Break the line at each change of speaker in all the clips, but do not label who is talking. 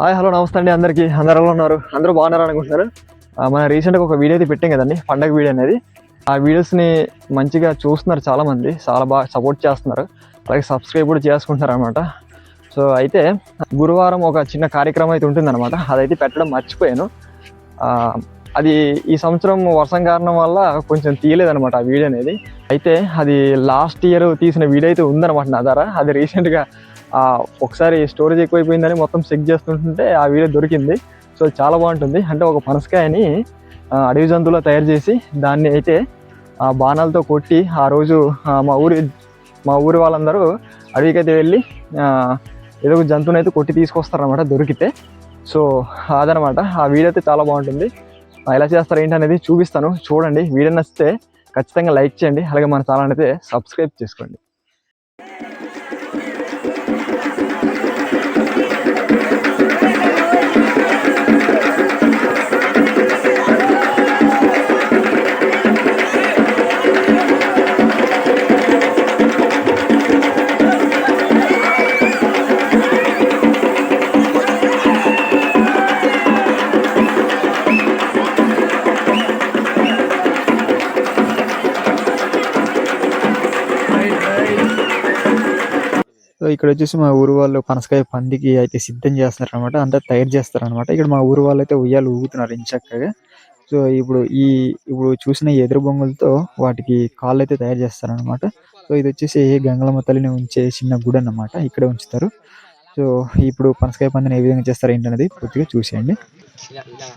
Hi hello నమస్తే అండి అందరికీ. అందరు ఎలా ఉన్నారు? అందరూ బాగున్నారు అనుకుంటున్నారు? మన రీసెంట్గా ఒక వీడియో అయితే పెట్టాం కదండి పండగ వీడియో అనేది. ఆ వీడియోస్ని మంచిగా చూస్తున్నారు చాలామంది చాలా బాగా సపోర్ట్ చేస్తున్నారు. అలాగే సబ్స్క్రైబ్ కూడా చేసుకుంటున్నారు అనమాట సో అయితే గురువారం ఒక చిన్న కార్యక్రమం అయితే ఉంటుందన్నమాట. అదైతే పెట్టడం మర్చిపోయాను. అది ఈ సంవత్సరం వర్షం కారణం వల్ల కొంచెం తీయలేదనమాట ఆ వీడియో అనేది. అయితే అది లాస్ట్ ఇయర్ తీసిన వీడియో అయితే ఉందన్నమాట నా ద్వారా. అది రీసెంట్గా ఒకసారి స్టోరేజ్ ఎక్కువైపోయిందని మొత్తం చెక్ చేస్తుంటే ఆ వీడియో దొరికింది. సో చాలా బాగుంటుంది. అంటే ఒక పనసకాయని అడవి జంతువులో తయారు చేసి దాన్ని అయితే ఆ బాణాలతో కొట్టి ఆ రోజు మా ఊరి మా ఊరి వాళ్ళందరూ అడవికి అయితే వెళ్ళి ఏదో ఒక జంతువుని అయితే కొట్టి తీసుకొస్తారనమాట దొరికితే. సో అదనమాట ఆ వీడియో అయితే చాలా బాగుంటుంది. ఎలా చేస్తారు ఏంటి అనేది చూపిస్తాను. చూడండి. వీడియో నచ్చితే ఖచ్చితంగా లైక్ చేయండి. అలాగే మన ఛానల్ అయితే సబ్స్క్రైబ్ చేసుకోండి.
ఇక్కడ వచ్చేసి మా ఊరు వాళ్ళు పనసకాయ పందికి అయితే సిద్ధం చేస్తున్నారు అనమాట అంతా తయారు చేస్తారు అనమాట ఇక్కడ మా ఊరు వాళ్ళు అయితే ఉయ్యాలు ఊగుతున్నారు ఇంచక్కగా సో ఇప్పుడు ఈ ఇప్పుడు చూసిన ఎదురు బొంగులతో వాటికి కాళ్ళు అయితే తయారు చేస్తారు అనమాట సో ఇది వచ్చేసి గంగలమ్మ తల్లిని ఉంచే చిన్న గుడి అన్నమాట. ఇక్కడే ఉంచుతారు. సో ఇప్పుడు పనసకాయ పందిని ఏ విధంగా చేస్తారు ఏంటనేది పూర్తిగా చూసేయండి.
ఇంకా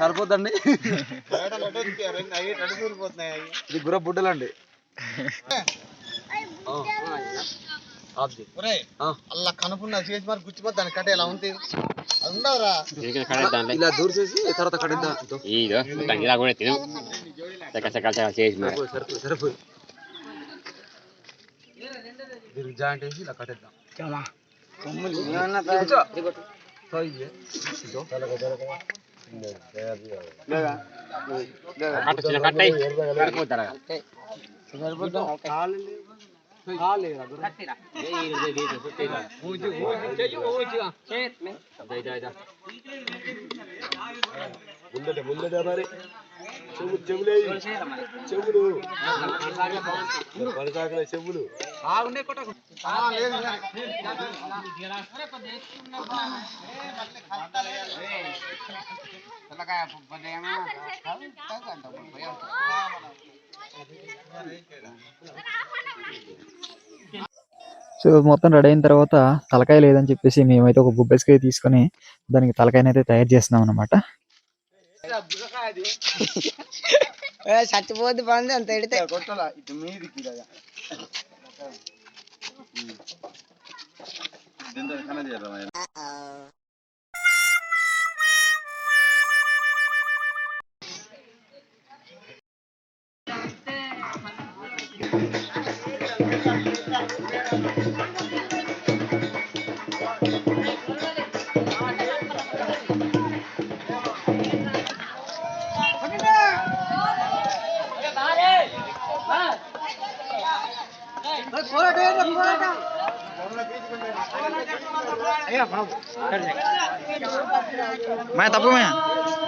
సరిపోద్దండి. ఇది గుర్ర బుడ్డలు అండి
అలా కనుపున్న చేసి మరి గుచ్చిపోతే దాని కట్ట ఎలా ఉంది
ఇలా దూరం చేసి తర్వాత కడిద్దాం.
ఇదో ఇలా కూడా తిను. చక్క చక్క చక్క చేసి మరి.
సరిపోయి సరిపోయి దీనికి జాయింట్ వేసి ఇలా కట్టేద్దాం కూర్చో. సో ఇది.
కట్ట చిన్న కట్ట సరిపోతారా
కాలు లేదా గుర్రం? ఆగుండే కొట్టకు.
సో మొత్తం రెడీ అయిన తర్వాత తలకాయ లేదని చెప్పేసి మేమైతే ఒక గుబ్బెస్కాయ తీసుకొని దానికి తలకాయనైతే తయారు చేస్తున్నాం అనమాట
చచ్చిపోద్ది పంది అంత ఎడితే. मैं तब मैं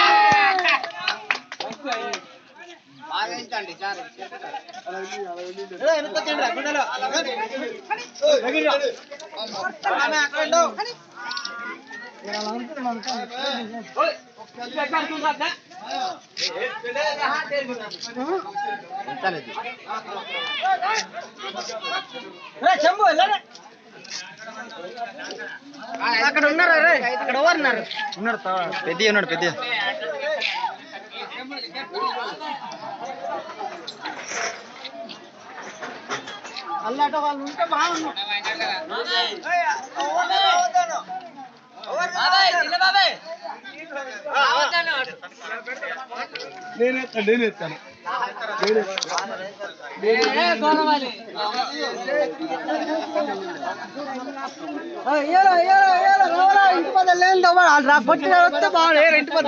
में
అక్కడ
అక్కడ ఉన్నారు అక్కడ ఎవరు ఉన్నారు
ఉన్నాడు పెద్ద ఉన్నాడు పెద్ద
అల్లాట వాళ్ళు ఉంటే బాగున్నాం ఇంటి పద లేదు రా పొట్టి వస్తే బాగుంది ఇంటి పద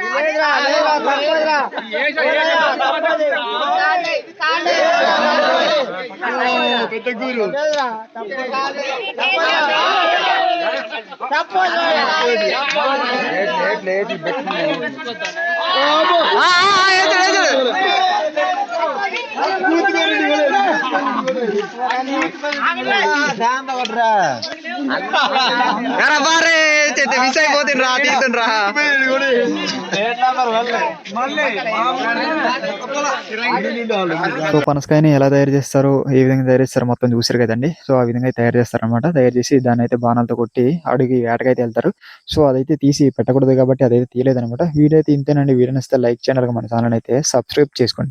కాలదర కాలదర పడ్డది బారే మిస్ అయిపోతుంది రా రా సో పనసకాయని ఎలా తయారు చేస్తారు ఏ విధంగా తయారు చేస్తారు మొత్తం చూసారు కదండి. సో ఆ విధంగా తయారు చేస్తారన్నమాట. తయారు చేసి దాన్ని అయితే బాణాలతో కొట్టి అడిగి వేటకైతే వెళ్తారు. సో అదైతే తీసి పెట్టకూడదు కాబట్టి అదైతే తీయలేదన్నమాట. వీడియో అయితే ఇంతేనండి. వీడియో నచ్చితే లైక్ చేయండి. మన ఛానల్ అయితే సబ్స్క్రైబ్ చేసుకోండి.